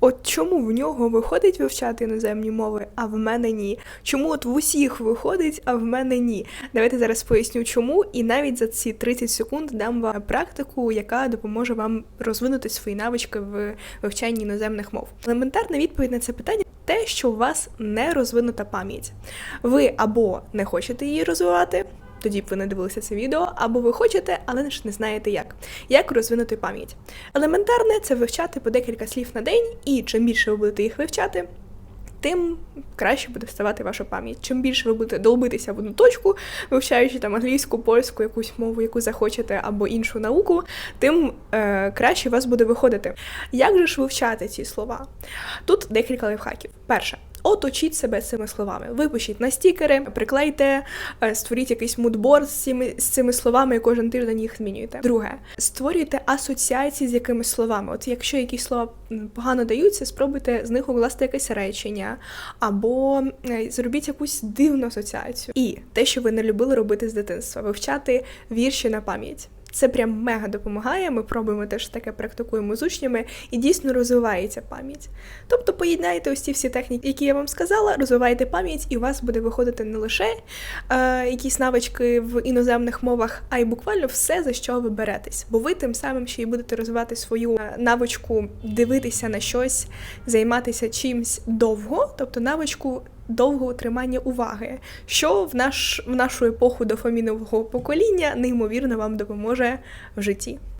От чому в нього виходить вивчати іноземні мови, а в мене ні? Чому от в усіх виходить, а в мене ні? Давайте зараз поясню, чому, і навіть за ці 30 секунд дам вам практику, яка допоможе вам розвинути свої навички в вивчанні іноземних мов. Елементарна відповідь на це питання. Те, що у вас не розвинута пам'ять. Ви або не хочете її розвивати, тоді б ви не дивилися це відео, або ви хочете, але ж не знаєте як. Як розвинути пам'ять? Елементарне це вивчати по декілька слів на день, і чим більше ви будете їх вивчати, тим краще буде ставати ваша пам'ять. Чим більше ви будете долбитися в одну точку, вивчаючи там англійську, польську, якусь мову, яку захочете, або іншу науку, тим е, краще у вас буде виходити. Як же ж вивчати ці слова? Тут декілька лайфхаків. Перше. Оточіть себе цими словами. Випишіть на стікери, приклейте, е, створіть якийсь мудборд з цими, з цими словами і кожен тиждень їх змінюєте. Друге, створюйте асоціації з якимись словами. От якщо якісь слова погано даються, спробуйте з них укласти якесь речення, або е, зробіть якусь дивну асоціацію. І те, що ви не любили робити з дитинства, вивчати вірші на пам'ять. Це прям мега допомагає. Ми пробуємо теж таке практикуємо з учнями, і дійсно розвивається пам'ять. Тобто поєднайте ось ці всі техніки, які я вам сказала, розвивайте пам'ять, і у вас буде виходити не лише е, якісь навички в іноземних мовах, а й буквально все, за що ви беретесь. Бо ви тим самим ще й будете розвивати свою е, навичку дивитися на щось, займатися чимсь довго, тобто навичку довгого тримання уваги, що в наш в нашу епоху дофамінового покоління неймовірно вам допоможе в житті.